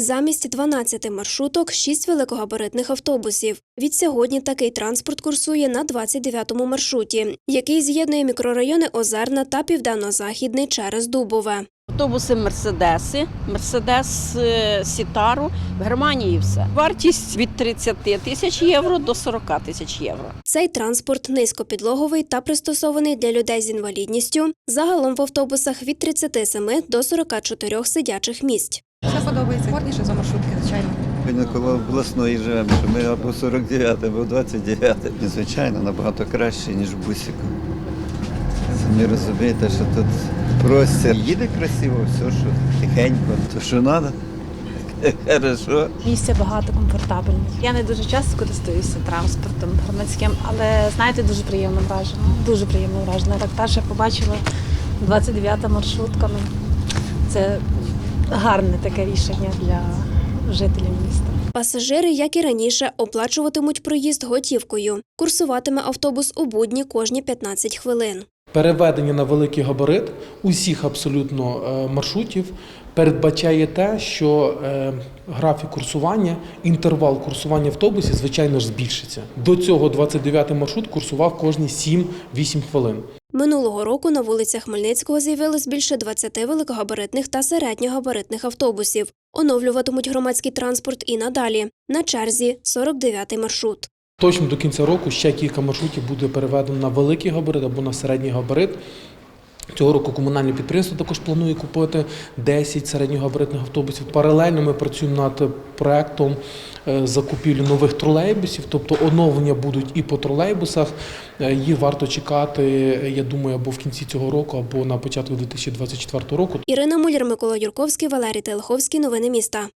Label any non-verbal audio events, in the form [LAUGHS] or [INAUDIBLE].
Замість 12 маршруток – 6 великогабаритних автобусів. Від сьогодні такий транспорт курсує на 29-му маршруті, який з'єднує мікрорайони Озерна та Південно-Західний через Дубове. Автобуси Мерседеси, Мерседес е, Сітару в Германії все. Вартість від 30 тисяч євро до 40 тисяч євро. Цей транспорт низькопідлоговий та пристосований для людей з інвалідністю. Загалом в автобусах від 37 до 44 сидячих місць. Все подобається. Комфортніше за маршрутки, звичайно. Ми коло обласної живемо, що ми або 49, або 29. І, звичайно, набагато краще, ніж в бусіку. Самі розумієте, що тут простір. Їде красиво, все, що тихенько, то що треба. [LAUGHS] Хорошо. Місця багато комфортабельних. Я не дуже часто користуюся транспортом громадським, але знаєте, дуже приємно вражена. Дуже приємно вражена. Так перше побачила 29 маршрутками. Це гарне таке рішення для жителів міста. Пасажири, як і раніше, оплачуватимуть проїзд готівкою. Курсуватиме автобус у будні кожні 15 хвилин. Переведення на великий габарит усіх абсолютно е, маршрутів передбачає те, що е, графік курсування, інтервал курсування автобусів, звичайно ж, збільшиться. До цього 29-й маршрут курсував кожні 7-8 хвилин. Минулого року на вулицях Хмельницького з'явилось більше 20 великогабаритних та середньогабаритних автобусів. Оновлюватимуть громадський транспорт і надалі. На черзі 49-й маршрут. Точно до кінця року ще кілька маршрутів буде переведено на великий габарит або на середній габарит. Цього року комунальне підприємство також планує купити 10 середньогабаритних автобусів. Паралельно ми працюємо над проектом е, закупівлі нових тролейбусів, тобто оновлення будуть і по тролейбусах. Е, Їх варто чекати, я думаю, або в кінці цього року, або на початку 2024 року. Ірина Муляр, Микола Юрковський, Валерій Телеховський. Новини міста.